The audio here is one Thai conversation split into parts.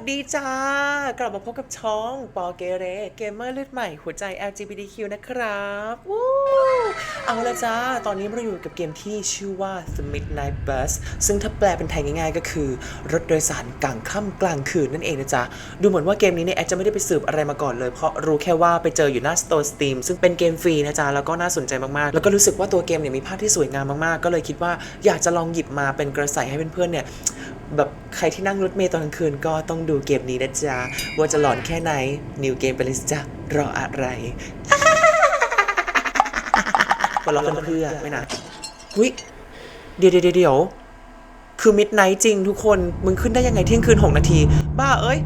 สดีจ้า กลับมาพบกับช่องปอเกเรเกมเมอร์เลือดใหม่ หัวใจ LGBTQ นะครับวู้เอาละจ้า ตอนนี้เราอยู่กับเกมที่ชื่อว่า The Midnight Bus ซึ่งถ้าแปลเป็นไทยง่ายๆ ก็คือ รถโดยสารกลางค่ำกลางคืนนั่นเองนะจ๊ะ ดูเหมือนว่าเกมนี้เนี่ยแอดจะไม่ได้ไปสืบอะไรมาก่อนเลย เพราะรู้แค่ว่าไปเจออยู่หน้า Store Steam ซึ่งเป็นเกมฟรีนะจ๊ะ แล้วก็น่าสนใจมากๆ แล้วก็รู้สึกว่าตัวเกมเนี่ยมีภาพที่สวยงามมากๆ ก็เลยคิดว่าอยากจะลองหยิบมาเป็นกระแสให้เพื่อนๆเนี่ย แบบใครที่นั่งรถเมล์ตอนกลางคืนก็ต้องดูเกมนี้นะจ๊ะ ว่าจะหลอนแค่ไหน นิวเกมไปเลยจ้ะรออะไรมาลองกันเพื่อไม่นะวิเดี๋ยวเดี๋ยวเดี๋ยวคือมิดไนท์จริงทุกคน มึงขึ้นได้ยังไงเที่ยงคืน 6 นาที บ้าเอ้ย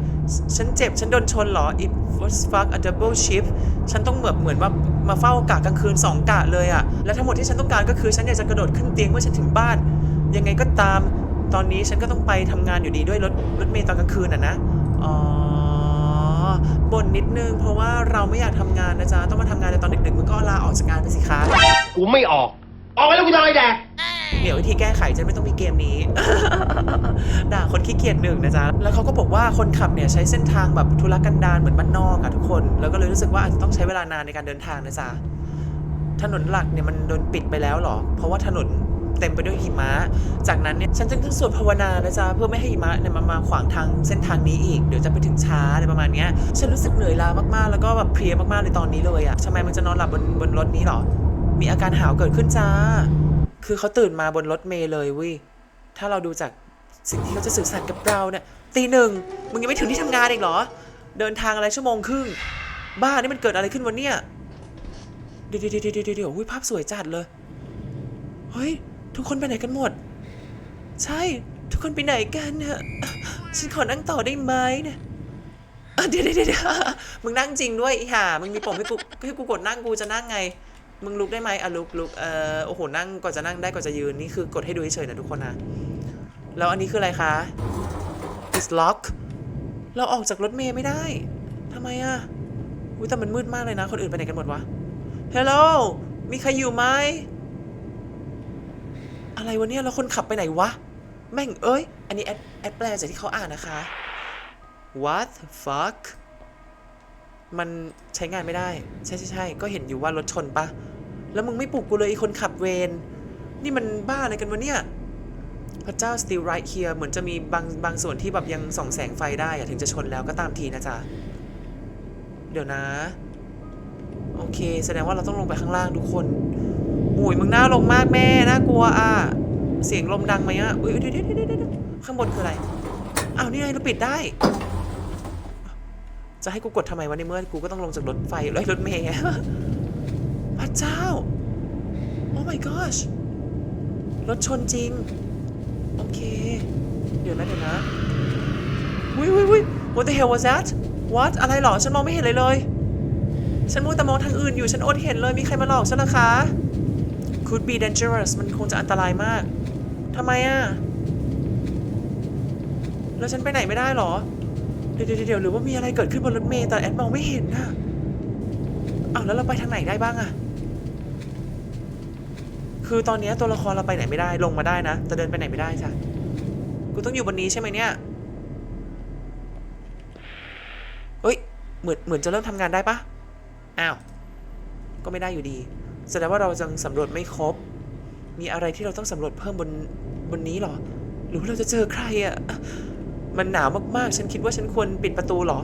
ฉันเจ็บ ฉันโดนชนเหรอ it was fuck a double shift ฉันต้องเหมือนเหมือนว่ามาเฝ้ากะกลางคืน 2 กะเลยอะและทั้งหมดที่ฉันต้องการก็คือ ฉันอยากจะกระโดดขึ้นเตียงเมื่อฉันถึงบ้าน ยังไงก็ตาม ตอนนี้ฉันก็ต้องไปทำงานอยู่ดีด้วยรถรถเมล์ตอนกลางคืนอะนะ อ๋อบ่นนิดนึงเพราะว่าเราไม่อยากทำงานนะจ๊ะ ต้องมาทำงานในตอนดึกๆมึงก็ลาออกจากงานไปสิคะ กูไม่ออก ออกไปแล้วกูจะอะไรแดก เดี๋ยววิธีแก้ไขจะไม่ต้องมีเกมนี้ ด่าคนขี้เกียจหนึ่งนะจ๊ะ แล้วเขาก็บอกว่าคนขับเนี่ยใช้เส้นทางแบบทุรกันดารเหมือนบ้านนอกอะทุกคน แล้วก็เลยรู้สึกว่าอาจจะต้องใช้เวลานานในการเดินทางนะจ๊ะ ถนนหลักเนี่ยมันโดนปิดไปแล้วเหรอ เพราะว่าถนน เต็มไปด้วยหิมะ จากนั้นเนี่ยฉันจึงต้องสวดภาวนานะจ๊ะเพื่อไม่ให้หิมะเนี่ยมามาขวางทางเส้นทางนี้อีกเดี๋ยวจะไปถึงช้าอะไรประมาณนี้ฉันรู้สึกเหนื่อยล้ามากๆ แล้วก็แบบเพลียมากๆเลยตอนนี้เลยอะทำไมมันจะนอนหลับบนบนรถนี้เหรอ มีอาการหาวเกิดขึ้นจ้า คือเขาตื่นมาบนรถเมล์เลยวิถ้าเราดูจากสิ่งที่เขาจะสื่อสารกับเราเนี่ยตีหนึ่งมึงยังไม่ถึงที่ทำงานเอีกเหรอ เดินทางอะไรชั่วโมงครึ่ง บ้านี่มันเกิดอะไรขึ้นวะเนี่ยเดี๋ยวเดี๋ยวเดี๋ยวเดี๋ยวเดี๋ยวอุ๊ยภาพสวยจัดเลย เฮ้ย ทุกคนไปไหนกันหมด ใช่ ทุกคนไปไหนกันเนี่ยฉันขอนั่งต่อได้ไหมเนี่ยเดี๋ยวเดี๋ยวเดี๋ยวมึงนั่งจริงด้วยอีห่ามึงมีปุ่มให้กูให้กูกดนั่งกูจะนั่งไง มึงลุกได้ไหมอะลุกลุกเอ่อโอ้โหนั่งกว่าจะนั่งได้กว่าจะยืนนี่คือกดให้ดูเฉยๆนะทุกคนนะแล้วอันนี้คืออะไรคะ is lock เราออกจากรถเมย์ไม่ได้ทำไมอะอุ้ยแต่มันมืดมากเลยนะ คนอื่นไปไหนกันหมดวะ Hello มีใครอยู่ไหม อะไรวะเนี่ยแล้วคนขับไปไหนวะ แม่งเอ้ย อันนี้แอดแอดแปลจากที่เขาอ่านนะคะ What fuck มันใช้งานไม่ได้ ใช่ใช่ใช่ก็เห็นอยู่ว่ารถชนปะแล้วมึงไม่ปลุกกูเลยอ้คนขับเวรนี่มันบ้าอะไรกันวะเนี่ยพระเจ้า still right here เหมือนจะมีบางบางส่วนที่แบบยังส่องแสงไฟได้อะถึงจะชนแล้วก็ตามทีนะจ๊ะ เดี๋ยวนะ โอเค แสดงว่าเราต้องลงไปข้างล่างทุกคน อุ้ยมึงน่าลงมากแม่น่ากลัวอะเสียงลมดังไหมอะอุ้ยเดี๋ยวเดี๋ยวเดี๋ยวเดี๋ยวข้างบนคืออะไรอ้าวนี่ไงเราปิดได้ จะให้กูกดทำไมวะในเมื่อกูก็ต้องลงจากรถไฟเอ้ยรถเมล์พระเจ้า โอ้ my gosh รถชนจริง โอเค เดี๋ยวนะเดี๋ยวนะวิววิววิ what the hell was that what อะไรหรอ ฉันมองไม่เห็นเลยเลย ฉันมัวแต่มองทางอื่นอยู่ ฉันอดเห็นเลย มีใครมาหลอกฉันหรอคะ could be dangerous มันคงจะอันตรายมาก ทำไมอะแล้วฉันไปไหนไม่ได้หรอเดี๋ยวเดี๋ยวเดี๋ยวหรือว่ามีอะไรเกิดขึ้นบนรถเมล์แต่แอดมองไม่เห็นน่ะอ้าวแล้วเราไปทางไหนได้บ้างอะคือตอนนี้ตัวละครเราไปไหนไม่ได้ลงมาได้นะ แต่เดินไปไหนไม่ได้จ้ะกูต้องอยู่บนนี้ใช่ไหมเนี่ยเฮ้ย เหมือนเหมือนจะเริ่มทำงานได้ปะอ้าว ก็ไม่ได้อยู่ดี แสดงว่าเรายังสำรวจไม่ครบ มีอะไรที่เราต้องสำรวจเพิ่มบนบนนี้เหรอ หรือว่าเราจะเจอใครอะ่ะ มันหนาวมากๆ ฉันคิดว่าฉันควรปิดประตูเหรอ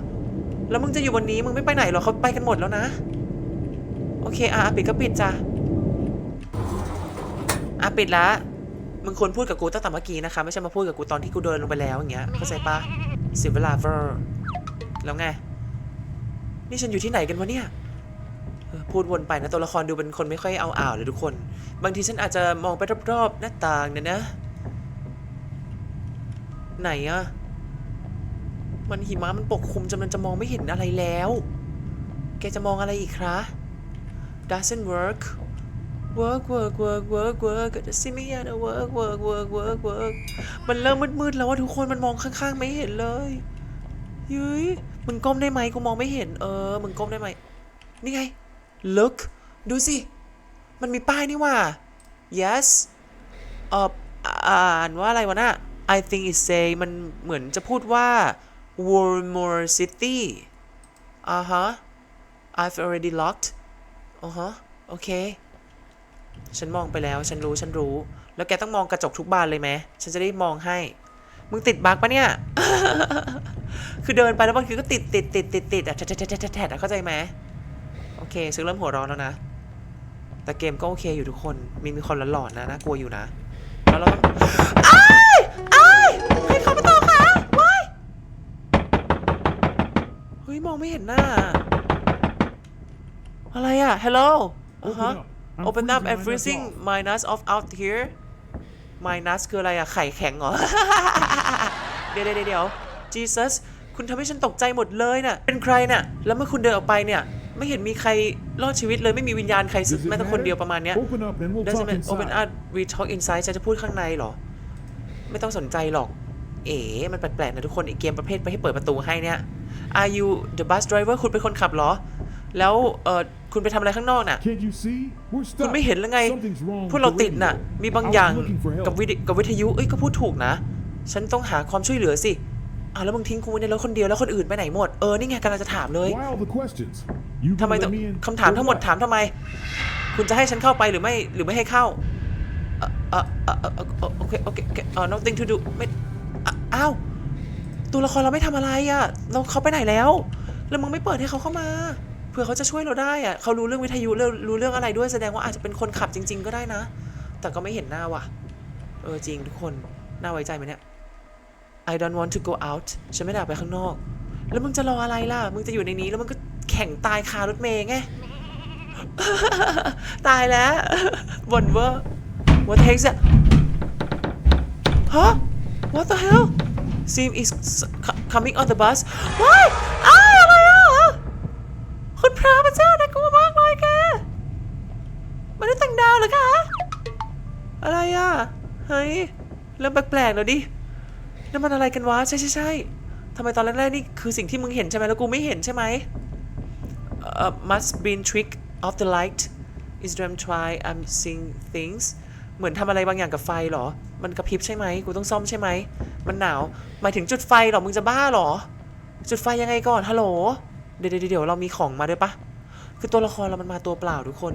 แล้วมึงจะอยู่บนนี้มึงไม่ไปไหนหรอเขาไปกันหมดแล้วนะ โอเคอะอะปิดก็ปิดจ้ะอะปิดละมึงควรพูดกับกูตั้งแต่เมื่อกี้นะคะ ไม่ใช่มาพูดกับกูตอนที่กูเดินลงไปแล้วอย่างเงี้ยเข้าใจปะเสียเวลาเวอร์แล้วไง นี่ฉันอยู่ที่ไหนกันวะเนี่ยเออ พูดวนไปนะตัวละครดูเป็นคนไม่ค่อยเอาอ่าวเลยทุกคน บางทีฉันอาจจะมองไปรอบๆหน้าต่างเนี่ยนะ ไหนอะมันหิมะมันปกคลุมจนมันจะมองไม่เห็นอะไรแล้ว แกจะมองอะไรอีกคะ doesn't work work work work work work just see me and work work work work work มันเริ่มมืดๆแล้วว่าทุกคนมันมองข้างๆไม่เห็นเลยยุ้ยมึงก้มได้ไหมกูมองไม่เห็น เออ มึงก้มได้ไหมนี่ไง look ดูสิ มันมีป้ายนี่ว่า yes เอ่ออ่านว่าอะไรวะน่ะ I think it say มันเหมือนจะพูดว่า Warmore City อ่าฮะ I've already locked อ่าฮะ โอเค ฉันมองไปแล้ว ฉันรู้ ฉันรู้ แล้วแกต้องมองกระจกทุกบานเลยไหม ฉันจะได้มองให้ มึงติดบั๊กปะเนี่ย คือเดินไปแล้วบางทีก็ติดติดติดติดติดอะแทะแทะแทะแทะแทะเข้าใจไหม เคซึ่งเริ่มหัวร้อนแล้วนะ แต่เกมก็โอเคอยู่ทุกคน มีมีคนหลอนๆนะน่ากลัวอยู่นะ แล้วเราต้องอ้ายอ้ายให้เขามาต่อค่ะว้ายเฮ้ย มองไม่เห็นหน้า อะไรอะ hello อ่าฮะ open up and freezing minus of out here minus คืออะไรอะไข่แข็งเหรอ เดี๋ยวเดี๋ยวเดี๋ยว Jesus คุณทำให้ฉันตกใจหมดเลยน่ะ เป็นใครน่ะ แล้วเมื่อคุณเดินออกไปเนี่ย ไม่เห็นมีใครรอดชีวิตเลยไม่มีวิญญาณใครสัก Does it แม้แต่คน matter? เดียวประมาณเนี้ย Open up and we'll Doesn't talk matter open inside. up we talk inside ฉันจะพูดข้างในเหรอ ไม่ต้องสนใจหรอก เอ๋มันแปลกๆนะทุกคนไอเกมประเภทไปให้เปิดประตูให้เนี่ย Are you the bus driver คุณเป็นคนขับเหรอ แล้วเออคุณไปทำอะไรข้างนอกน่ะ Can't you see? We're คุณ stuck. ไม่เห็นแล้วไง Something's wrong พวก with เรา the ติดน่ะ radio. มีบาง I was อย่าง looking for help. กับวิทกับวิทยุ เอ้ย ก็พูดถูกนะ ฉันต้องหาความช่วยเหลือสิ อ้าวแล้วมึงทิ้งกูไว้ในรถคนเดียวแล้วคนอื่นไปไหนหมด เออ นี่ไงกำลังจะถามเลย Why all the questions? You ทำไม gonna ต้อง let me in? คำถาม or ทั้งหมด what? ถามทำไม คุณจะให้ฉันเข้าไปหรือไม่หรือไม่ให้เข้าเออเออเออเออเออโอเคโอเคโอเคเออ nothing to do ไม่อะอ้าวตัวละครเราไม่ทำอะไรอะเราเขาไปไหนแล้ว แล้วมึงไม่เปิดให้เขาเข้ามาเผื่อเขาจะช่วยเราได้อะเขารู้เรื่องวิทยุเรื่องรู้เรื่องอะไรด้วยแสดงว่าอาจจะเป็นคนขับจริง ๆ ก็ได้นะ แต่ก็ไม่เห็นหน้าว่ะ เออจริงทุกคนน่าไว้ใจไหมเนี่ย I don't want to go out ฉันไม่ได้ออกไปข้างนอก แล้วมึงจะรออะไรล่ะ มึงจะอยู่ในนี้แล้วมึงก็แข่งตายคารถเมย์ไง ตายแล้วบ่นเวอร์ What takes it ฮะ What the hell Sim is coming on the bus ว้ายอ้ายอะไรอะคุณพระพระเจ้าน่ากลัวมากเลยแกมันได้ต่งดาวเหรอคะ อะไรอะ เฮ้ย เริ่มแปลกๆแล้วดิ นั่นมันอะไรกันวะ ใช่ใช่ใช่ทำไมตอนแรกๆนี่คือสิ่งที่มึงเห็นใช่ไหมแล้วกูไม่เห็นใช่ไหม uh, must been trick of the light is dream try I'm seeing things เหมือนทำอะไรบางอย่างกับไฟเหรอ มันกระพริบใช่ไหม กูต้องซ่อมใช่ไหม มันหนาว หมายถึงจุดไฟหรอ มึงจะบ้าหรอ จุดไฟยังไงก่อน ฮัลโหล เดี๋ยวเดี๋ยวเดี๋ยวเรามีของมาด้วยปะ คือตัวละครเรามันมาตัวเปล่าทุกคน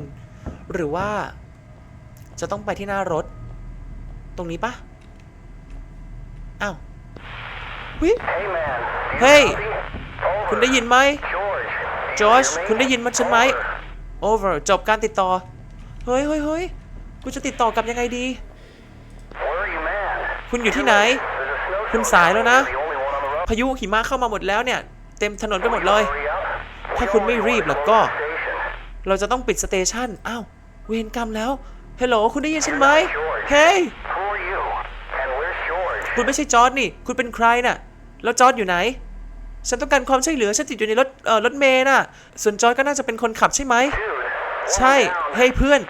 หรือว่า จะต้องไปที่หน้ารถ ตรงนี้ปะ อ้าว วิ Hey man. you Hey. copy? Over. คุณได้ยินไหมจอร์จคุณได้ยินมันฉันไหม Over. จบการติดต่อ เฮ้ยเฮ้ยเฮ้ยกูจะติดต่อกับยังไงดี คุณอยู่ที่ไหน คุณสายแล้วนะ พายุหิมะเข้ามาหมดแล้วเนี่ย เต็มถนนไปหมดเลย ถ้าคุณไม่รีบแล้วก็ เราจะต้องปิดสเตชันอ้าว เวรกรรมแล้ว เฮลโหล คุณได้ยินฉันไหม เฮ้ย hey! คุณไม่ใช่จอร์ดนี่ คุณเป็นใครน่ะ แล้วจอร์ดอยู่ไหน ฉันต้องการความช่วยเหลือ ฉันติดอยู่ในรถเอ่อรถเมล์น่ะ ส่วนจอร์ดก็น่าจะเป็นคนขับใช่ไหม ใช่ เฮ้ยเพื่อน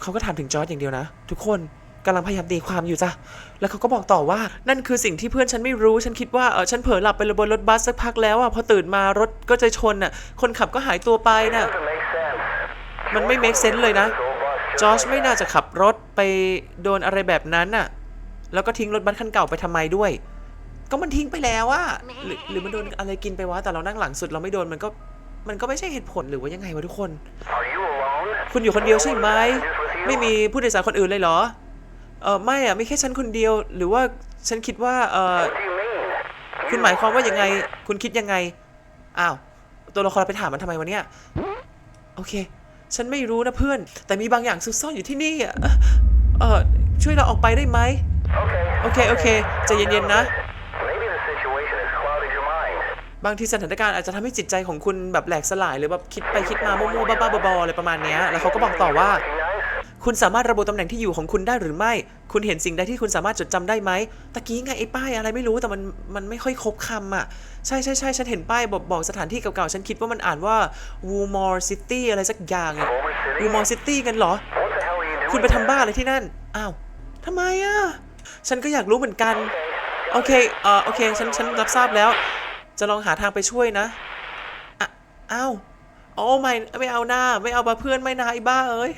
เขาก็ถามถึงจอร์ดอย่างเดียวนะ ทุกคนกำลังพยายามตีความอยู่จ้ะ แล้วเขาก็บอกต่อว่า นั่นคือสิ่งที่เพื่อนฉันไม่รู้ ฉันคิดว่า เออฉันเผลอหลับไปบนรถบัสสักพักแล้วอะ พอตื่นมารถก็จะชนอะ คนขับก็หายตัวไปน่ะ มันไม่ make sense เลยนะ จอร์จไม่น่าจะขับรถไปโดนอะไรแบบนั้นน่ะ แล้วก็ทิ้งรถบัสคันเก่าไปทำไมด้วย ก็มันทิ้งไปแล้วอะหรือหรือมันโดนอะไรกินไปวะแต่เรานั่งหลังสุดเราไม่โดนมันก็มันก็ไม่ใช่เหตุผลหรือว่ายังไงวะทุกคน Are you alone? คุณอยู่คนเดียวใช่ไหม No one passengers with you? ไม่มีผู้โดยสารคนอื่นเลยเหรอเออไม่อะไม่แค่ฉันคนเดียว หรือว่าฉันคิดว่าเออ What do you mean? คุณหมายความว่ายังไง คุณคิดยังไงอ้าวตัวละครเราไปถามมันทำไมวะเนี่ยโอเค ฉันไม่รู้นะเพื่อน แต่มีบางอย่างซุกซ่อนอยู่ที่นี่อะเออช่วยเราออกไปได้ไหม Okay. โอเคโอเคใจเย็นๆนะ บางทีสถานการณ์อาจจะทำให้จิตใจของคุณแบบแหลกสลายหรือแบบคิดไปคิดมามั่วๆบ้าๆบอๆอะไรประมาณนี้แล้วเขาก็บอกต่อว่า คุณสามารถระบุตำแหน่งที่อยู่ของคุณได้หรือไม่ คุณเห็นสิ่งใดที่คุณสามารถจดจำได้ไหมตะกี้ไงไอ้ป้ายอะไรไม่รู้แต่มันมันไม่ค่อยครบคำอะใช่ใช่ใช่ฉันเห็นป้ายบอกบอกสถานที่เก่าๆฉันคิดว่ามันอ่านว่า w o o m o r e City อะไรสักอย่างอะ w o o m o r e City กันเหรอ คุณไปทำบ้าอะไรที่นั่นอ้าวทำไมอะฉันก็อยากรู้เหมือนกันโอเคเออโอเคฉันฉันรับทราบแล้ว จะลองหาทางไปช่วยนะอะอ้าวโอ้ไม่ไม่เอาหน้า ไม่เอาบาเพื่อนไม่นาไอ้บ้าเอ้ย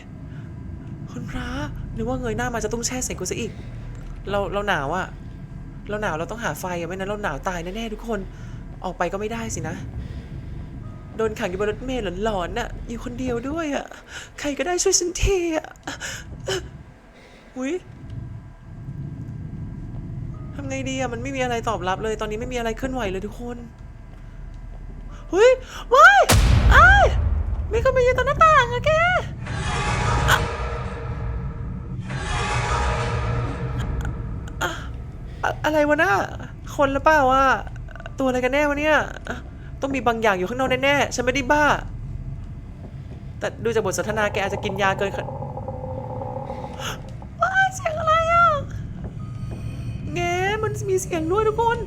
คุณพระนึกว่าเงยหน้ามาจะต้องแช่ใส่กูซะอีก เราเราหนาวอะเราหนาวเราต้องหาไฟอะไม่นั้นเราหนาวตายแน่ๆทุกคนออกไปก็ไม่ได้สินะโดนขังอยู่บนรถเมล์หลอนๆน่ะอยู่คนเดียวด้วยอะใครก็ได้ช่วยฉันทีอะอุ้ย ทำไงดีอะมันไม่มีอะไรตอบรับเลย ตอนนี้ไม่มีอะไรเคลื่อนไหวเลยทุกคนเฮ้ยว้ายอ้ายมีคนมายืนตรงหน้าต่างอะแกอะอะอะไรวะน่ะคนหรือเปล่าวะตัวอะไรกันแน่วะเนี่ย ต้องมีบางอย่างอยู่ข้างนอกแน่ๆ ฉันไม่ได้บ้า แต่ดูจากบทสนทนาแกอาจจะกินยาเกินขนาดว้ายเสียงอะไรอะ แง มีเสียงด้วยทุกคน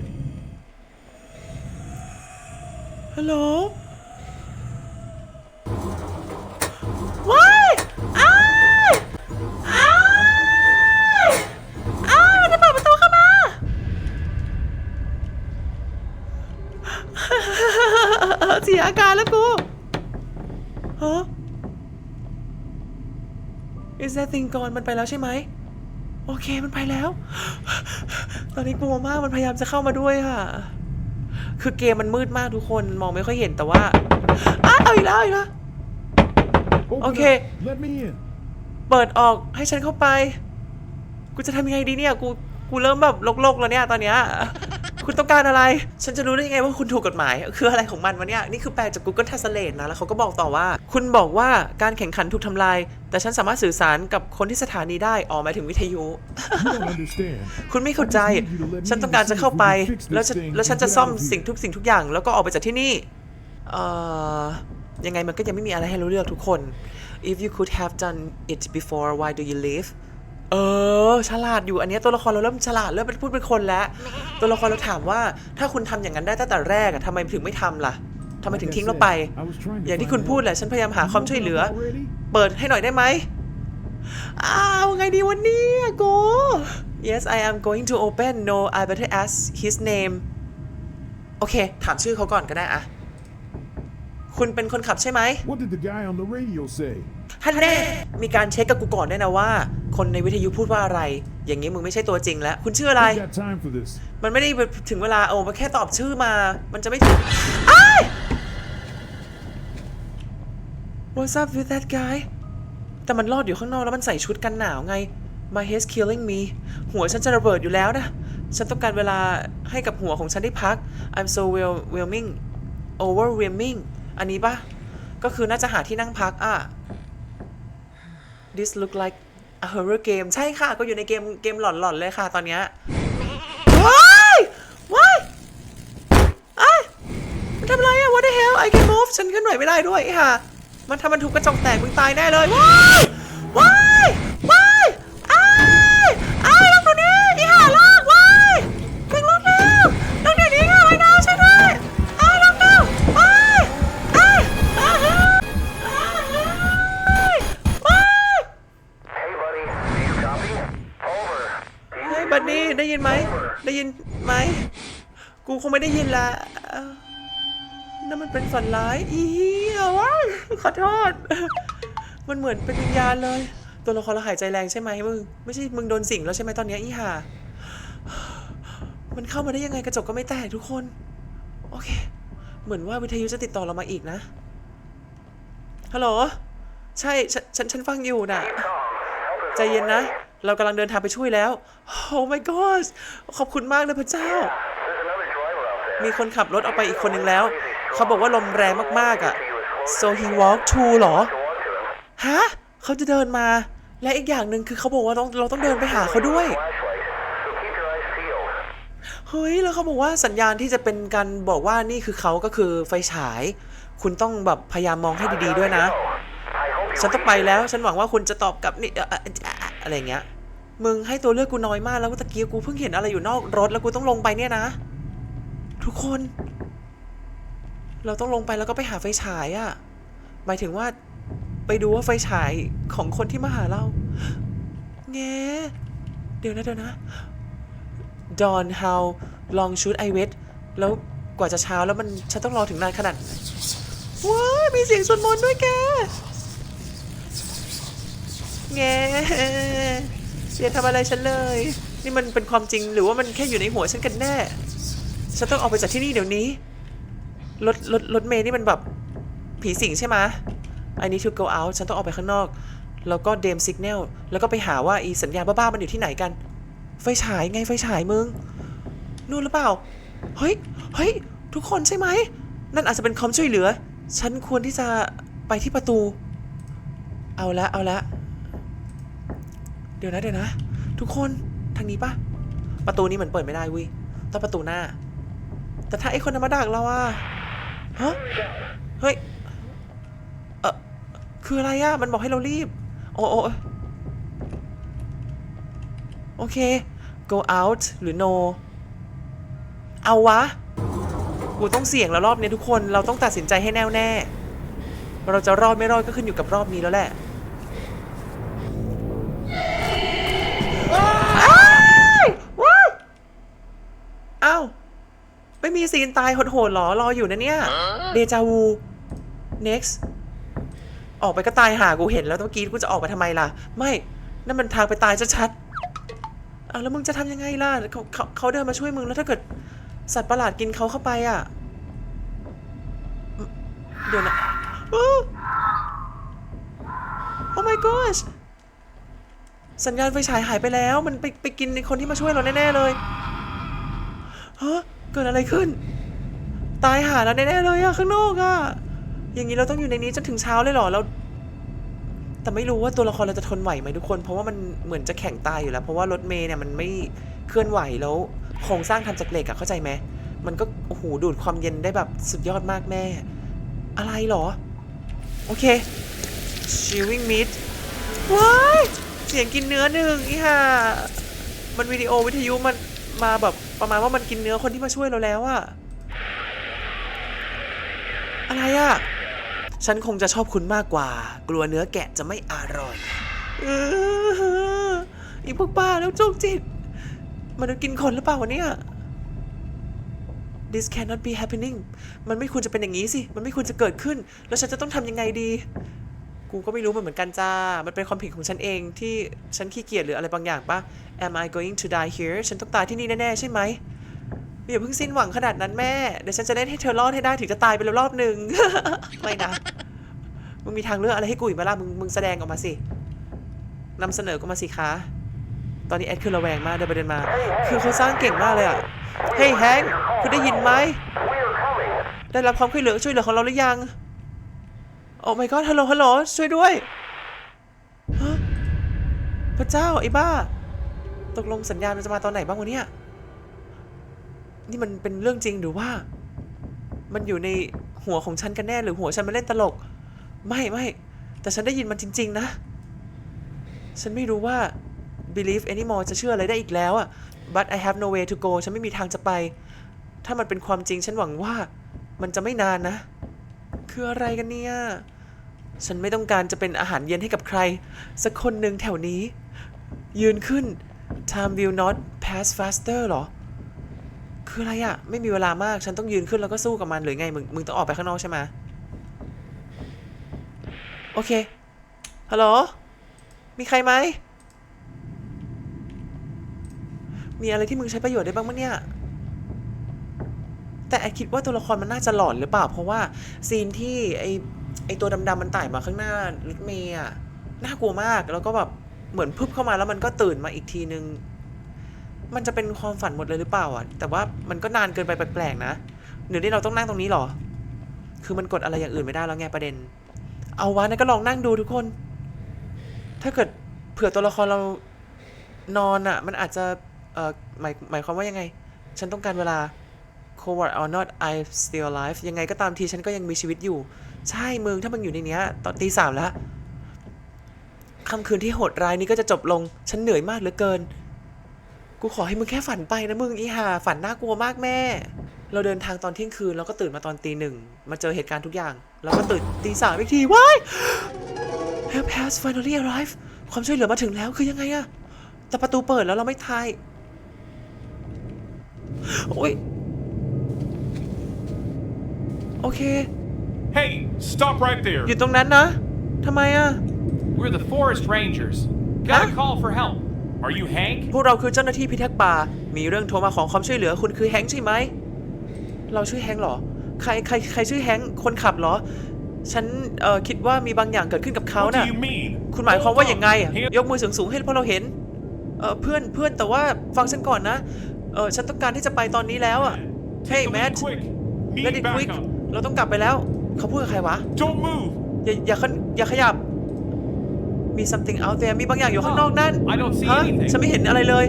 ฮัลโหล ว้ายอ้ายอ้ายอ้ายมันจะเปิดประตูเข้ามา เสียอาการแล้วกูฮะ Is that thing gone มันไปแล้วใช่ไหม โอเค มันไปแล้ว ตอนนี้กลัวมากมันพยายามจะเข้ามาด้วยค่ะ คือเกมมันมืดมากทุกคนมองไม่ค่อยเห็นแต่ว่าอ้าวเอาอีกแล้วเอาอีกแล้ว Open Okay. up. Let me in. เปิดออกให้ฉันเข้าไป กูจะทำยังไงดีเนี่ย กู กูเริ่มแบบโลกๆแล้วเนี่ยตอนเนี้ย คุณต้องการอะไร ฉันจะรู้ได้ยังไงว่าคุณถูกกฎหมาย คืออะไรของมันวะเนี่ย นี่คือแปลจาก Google Translate นะ แล้วเขาก็บอกต่อว่า คุณบอกว่าการแข่งขันถูกทำลาย แต่ฉันสามารถสื่อสารกับคนที่สถานีได้ อ๋อหมายถึงวิทยุ You don't understand. คุณไม่เข้าใจ ฉันต้องการจะเข้าไป แล้วฉันแล้วฉันจะซ่อมสิ่งทุกสิ่งทุกอย่าง แล้วก็ออกไปจากที่นี่ เอ่อ ยังไงมันก็ยังไม่มีอะไรให้เราเลือกทุกคน if you could have done it before why do you leave เออ ฉลาดอยู่อันเนี้ยตัวละครเราเริ่มฉลาดเริ่มเป็นพูดเป็นคนแล้ว ตัวละครเราถามว่าถ้าคุณทำอย่างนั้นได้ตั้งแต่แรกอะทำไมถึงไม่ทำล่ะทำไมถึงทิ้งเราไป อย่างที่คุณพูดแหละฉันพยายามหาความช่วยเหลือ เปิดให้หน่อยได้ไหม อ้าวไงดีวันนี้โก Yes I am going to open No I better ask his name โอเค ถามชื่อเขาก่อนก็ได้อะ คุณเป็นคนขับใช่ไหม What did the guy on the radio say? ฮันแน่มีการเช็คกับกูก่อนด้วยนะว่า คนในวิทยุพูดว่าอะไร อย่างนี้มึงไม่ใช่ตัวจริงแล้ว คุณชื่ออะไร I got time for this. มันไม่ได้ถึงเวลาโอ้มันแค่ตอบชื่อมา มันจะไม่ถึงอ้าย What's up with that guy แต่มันรอดอยู่ข้างนอกแล้วมันใส่ชุดกันหนาวไง My head's killing me หัวฉันจะระเบิดอยู่แล้วนะ ฉันต้องการเวลาให้กับหัวของฉันได้พัก I'm so overwhelming overwhelming อันนี้ปะก็คือน่าจะหาที่นั่งพักอะ This look like a horror game ใช่ค่ะ ก็อยู่ในเกมเกมหลอนๆเลยค่ะตอนเนี้ยว้ายว้ายไอ้มันทำอะไรอะ What the hell I can move ฉันเคลื่อนไหวไม่ได้ด้วยค่ะ มันทำมันถูกกระจกแตกมึงตายแน่เลยว้าย ไม่ได้ยินละนั่นมันเป็นฝันร้าย อีเหี้ยวะขอโทษ มันเหมือนเป็นวิญญาณเลย ตัวละครเราหายใจแรงใช่ไหมมึง ไม่ใช่มึงโดนสิงแล้วใช่ไหมตอนเนี้ยอีห่า มันเข้ามาได้ยังไงกระจกก็ไม่แตกทุกคน โอเค เหมือนว่าวิทยุจะติดต่อเรามาอีกนะ ฮัลโหล ใช่ฉันฉันฉันฟังอยู่น่ะ ใจเย็นนะ เรากำลังเดินทางไปช่วยแล้ว Oh my god ขอบคุณมากเลยพระเจ้า There's another driver out there. มีคนขับรถออกไปอีกคนนึงแล้ว เขาบอกว่าลมแรงมากๆอะ so he walked to เหรอ ฮะ เขาจะเดินมา และอีกอย่างหนึ่งคือเขาบอกว่าต้องเราต้องเดินไปหาเขาด้วย เฮ้ย แล้วเขาบอกว่าสัญญาณที่จะเป็นการบอกว่านี่คือเขาก็คือไฟฉาย คุณต้องแบบพยายามมองให้ดีๆด้วยนะ ฉันต้องไปแล้ว ฉันหวังว่าคุณจะตอบกลับนี่อะไรเงี้ย มึงให้ตัวเลือกกูน้อยมากแล้วตะกี้กูเพิ่งเห็นอะไรอยู่นอกรถแล้วกูต้องลงไปเนี่ยนะ ทุกคน เราต้องลงไปแล้วก็ไปหาไฟฉายอะ่ะ หมายถึงว่าไปดูว่าไฟฉายของคนที่มาหาเราแงเดี๋ยวนะเดี๋ยวนะ Dawn how long should I wait แล้วกว่าจะเช้าแล้วมันฉันต้องรอถึงนานขนาดว้ามีเสียงสวดมนต์ด้วยแกแงอย่าทำอะไรฉันเลย นี่มันเป็นความจริงหรือว่ามันแค่อยู่ในหัวฉันกันแน่ ฉันต้องออกไปจากที่นี่เดี๋ยวนี้ รถรถรถเมย์นี่มันแบบผีสิงใช่ไหม I need to go out ฉันต้องออกไปข้างนอก แล้วก็เดมสิกแนลแล้วก็ไปหาว่าอีสัญญาณบ้าๆมันอยู่ที่ไหนกัน ไฟฉายไงไฟฉายมึง นู่นหรือเปล่า เฮ้ย เฮ้ย ทุกคนใช่ไหม นั่นอาจจะเป็นความช่วยเหลือ ฉันควรที่จะไปที่ประตู เอาละ เอาละ เดี๋ยวนะ เดี๋ยวนะ ทุกคน ทางนี้ปะประตูนี้เหมือนเปิดไม่ได้วิต้องประตูหน้า แต่ถ้าไอ้คนนั้นมาดักเราอะฮะ เฮ้ย เออคืออะไรอะมันบอกให้เรารีบ โอ้โอโอเค go out หรือ no เอาวะ กูต้องเสี่ยงแล้วรอบนี้ทุกคน เราต้องตัดสินใจให้แน่วแน่ เราจะรอดไม่รอดก็ขึ้นอยู่กับรอบนี้แล้วแหละอ้ายว้ายเอ้า ไม่มีซีนตายโหดๆหรอรออยู่นะเนี่ย เดจาวู next ออกไปก็ตายหากูเห็นแล้วเมื่อกี้กูจะออกไปทำไมล่ะ ไม่นั่นมันทางไปตายชัดๆเอาแล้วมึงจะทำยังไงล่ะเขาเขาเขาเดินมาช่วยมึงแล้วถ้าเกิด สัตว์ประหลาดกินเขาเข้าไปอะอืมเดี๋ยวนะโอ้ Oh my gosh สัญญาณไฟฉายหายไปแล้ว มันไปไปกินในคนที่มาช่วยเราแน่ ๆ เลยฮะ เกิดอะไรขึ้น ตายหาแล้วแน่ๆเลยอะข้างนอกอะอย่างนี้เราต้องอยู่ในนี้จนถึงเช้าเลยเหรอเรา แต่ไม่รู้ว่าตัวละครเราจะทนไหวไหมทุกคน เพราะว่ามันเหมือนจะแข็งตายอยู่แล้ว เพราะว่ารถเมย์เนี่ยมันไม่เคลื่อนไหวแล้วโครงสร้างทำจากเหล็กอะเข้าใจไหมมันก็โอ้โหดูดความเย็นได้แบบสุดยอดมากแม่ อะไรหรอ โอเค chewing meat ว้ายเสียงกินเนื้อหนึ่งอีห่ามันวิดีโอวิทยุมันมาแบบ ประมาณว่ามันกินเนื้อคนที่มาช่วยเราแล้วอะอะไรอะฉันคงจะชอบคุณมากกว่า กลัวเนื้อแกะจะไม่อร่อยอออีพวกป้าแล้วจุกจิต มันจะกินคนหรือเปล่าวะเนี่ย This cannot be happening มันไม่ควรจะเป็นอย่างนี้สิ มันไม่ควรจะเกิดขึ้น แล้วฉันจะต้องทำยังไงดี กูก็ไม่รู้มันเหมือนกันจ้า มันเป็นความผิดของฉันเองที่ฉันขี้เกียจหรืออะไรบางอย่างปะ Am I going to die here ฉันต้องตายที่นี่แน่ๆใช่ไหมอย่าเพิ่งสิ้นหวังขนาดนั้นแม่ เดี๋ยวฉันจะเล่นให้เธอรอดให้ได้ถึงจะตายไปแล้วรอบหนึ่ง ไม่นะ มึงมีทางเลือกอะไรให้กูอีกไหมล่ะ มึงมึงแสดงออกมาสินำเสนอก็มาสิคะ ตอนนี้แอดคือระแวงมากเดินไปเดินมา คือเขาสร้างเก่งมากเลยอะ เฮ้ยแฮงค์คุณได้ยินไหม ได้รับความช่วยเหลือช่วยเหลือของเราหรือยัง โอ้ my god ฮัลโหลฮัลโหลช่วยด้วยฮะพระเจ้า ไอ้บ้า ตกลงสัญญาณมันจะมาตอนไหนบ้างวะเนี่ย นี่มันเป็นเรื่องจริงหรือว่า มันอยู่ในหัวของฉันกันแน่หรือหัวฉันมาเล่นตลก ไม่ไม่แต่ฉันได้ยินมันจริง ๆ นะ ฉันไม่รู้ว่า believe anymore จะเชื่ออะไรได้อีกแล้วอะ but I have no way to go ฉันไม่มีทางจะไป ถ้ามันเป็นความจริงฉันหวังว่า มันจะไม่นานนะ คืออะไรกันเนี่ย ฉันไม่ต้องการจะเป็นอาหารเย็นให้กับใคร สักคนหนึ่งแถวนี้ ยืนขึ้น time will not pass faster เหรอ คืออะไรอะไม่มีเวลามาก ฉันต้องยืนขึ้นแล้วก็สู้กับมันหรือไง มึง มึงต้องออกไปข้างนอกใช่ไหมโอเค ฮัลโหล มีใครไหม มีอะไรที่มึงใช้ประโยชน์ได้บ้างมั้งเนี่ย แต่แอคิดว่าตัวละครมันน่าจะหลอนหรือเปล่า เพราะว่าซีนที่ไอ ไอตัวดำๆมันไต่มาข้างหน้ารถเมย์อะน่ากลัวมาก แล้วก็แบบเหมือนพึบเข้ามาแล้วมันก็ตื่นมาอีกทีนึง มันจะเป็นความฝันหมดเลยหรือเปล่าอะ แต่ว่ามันก็นานเกินไปแปลกๆนะหรือที่เราต้องนั่งตรงนี้หรอ คือมันกดอะไรอย่างอื่นไม่ได้แล้วไงประเด็น เอาวะนั่นก็ลองนั่งดูทุกคน ถ้าเกิดเผื่อตัวละครเรานอนอะ มันอาจจะ เอ่อหมายหมายความว่ายังไง ฉันต้องการเวลา covered or not I still alive ยังไงก็ตามทีฉันก็ยังมีชีวิตอยู่ ใช่มึงถ้ามึงอยู่ในเนี้ย ตอนตีสามแล้วค่ำคืนที่โหดร้ายนี้ก็จะจบลง ฉันเหนื่อยมากเหลือเกิน กูขอให้มึงแค่ฝันไปนะมึงอีหาฝันน่ากลัวมากแม่ เราเดินทางตอนเที่ยงคืนแล้วก็ตื่นมาตอนตีหนึ่งมาเจอเหตุการณ์ทุกอย่าง แล้วก็ตื่นตีสามอีกทีว้าย Help has finally arrived ความช่วยเหลือมาถึงแล้วคือยังไงอะแต่ประตูเปิดแล้วเราไม่ทาย โอ้ย โอเค Hey, stop right there. อยู่ตรงนั้นนะทำไมอะ We're the Forest Rangers. Got a Huh? call for help. Are you Hank? พวกเราคือเจ้าหน้าที่พิทักษ์ป่า มีเรื่องโทรมาขอความช่วยเหลือคุณคือแฮงค์ใช่ไหม เราชื่อแฮงค์เหรอ ใครใครใครชื่อแฮงค์คนขับเหรอ ฉันเอ่อคิดว่ามีบางอย่างเกิดขึ้นกับเขา What น่ะ do you mean? คุณหมายความว่า Hold อย่างไง up. อะ Hank- ยกมือสูงสูงๆให้พวกเราเห็น เออเพื่อนเพื่อนแต่ว่าฟังฉันก่อนนะ เออฉันต้องการที่จะไปตอนนี้แล้วอะเฮ้ย Take the แม lead ท quick. let Need it quick backup. เราต้องกลับไปแล้ว เขาพูดกับใครวะ Don't move. อย่าอย่าขนอย่าขยับ มี something out there มีบางอย่างอยู่ข้างนอกนั่น I don't see ฮะ anything. ฉันไม่เห็นอะไรเลย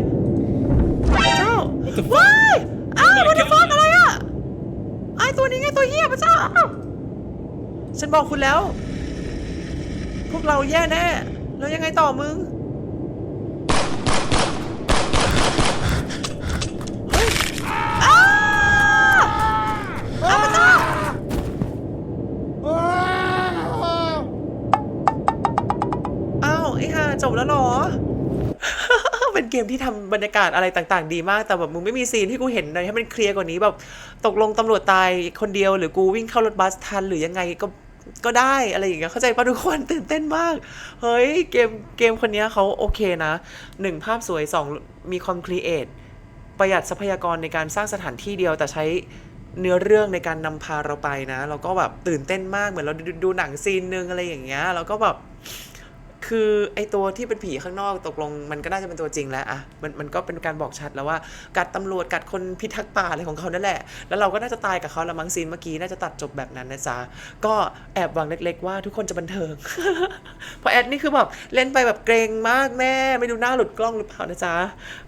พระเจ้า What the fuck? ว้ายอ้าว Oh my what the fuck God อะไรอะไอตัวนี้ไงตัวเหี้ยพระเจ้าอ้าวฉันบอกคุณแล้ว พวกเราแย่แน่ แล้วยังไงต่อมึง มที่ทำบรรยากาศอะไรต่างๆ ดีมาก แต่แบบมึงไม่มีซีนที่กูเห็นเลยให้มันเคลียร์กว่านี้แบบตกลงตำรวจตายคนเดียวหรือกูวิ่งเข้ารถบัสทันหรือยังไงก็ก็ได้อะไรอย่างเงี้ยเข้าใจปะทุกคนตื่นเต้นมาก เฮ้ยเกมเกมคนนี้เขาโอเคนะหนึ่งภาพสวยสองมีความครีเอทประหยัดทรัพยากรในการสร้างสถานที่เดียวแต่ใช้เนื้อเรื่องในการนำพาเราไปนะแล้วก็แบบตื่นเต้นมากเหมือนเราดูดูหนังซีนนึงอะไรอย่างเงี้ยแล้วก็แบบ คือไอตัวที่เป็นผีข้างนอกตกลงมันก็น่าจะเป็นตัวจริงแล้วอะมันมันก็เป็นการบอกชัดแล้วว่า กัดตำรวจกัดคนพิทักษ์ป่าอะไรของเขานั่นแหละ แล้วเราก็น่าจะตายกับเขาละมั้งซีนเมื่อกี้น่าจะตัดจบแบบนั้นนะจ๊ะก็แอบหวังเล็กๆว่าทุกคนจะบันเทิง เพราะแอดนี่คือแบบเล่นไปแบบเกรงมากแม่ ไม่ดูหน้าหลุดกล้องหรือเปล่านะจ๊ะ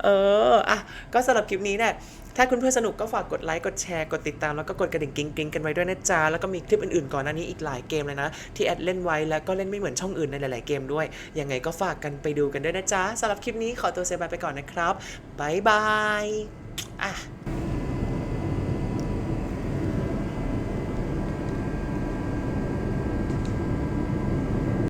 เอออะก็สำหรับคลิปนี้เนี่ย ถ้าคุณเพื่อนสนุกก็ฝากกดไลค์กดแชร์กดติดตามแล้วก็กดกระดิ่งกิ๊งกิ๊งกันไว้ด้วยนะจ๊ะแล้วก็มีคลิปอื่นๆก่อนหน้านี้อีกหลายเกมเลยนะ ที่แอดเล่นไว้แล้วก็เล่นไม่เหมือนช่องอื่นในหลายๆเกมด้วย ยังไงก็ฝากกันไปดูกันด้วยนะจ๊ะสำหรับคลิปนี้ขอตัวเซบายไปก่อนนะครับบ๊ายบายอะ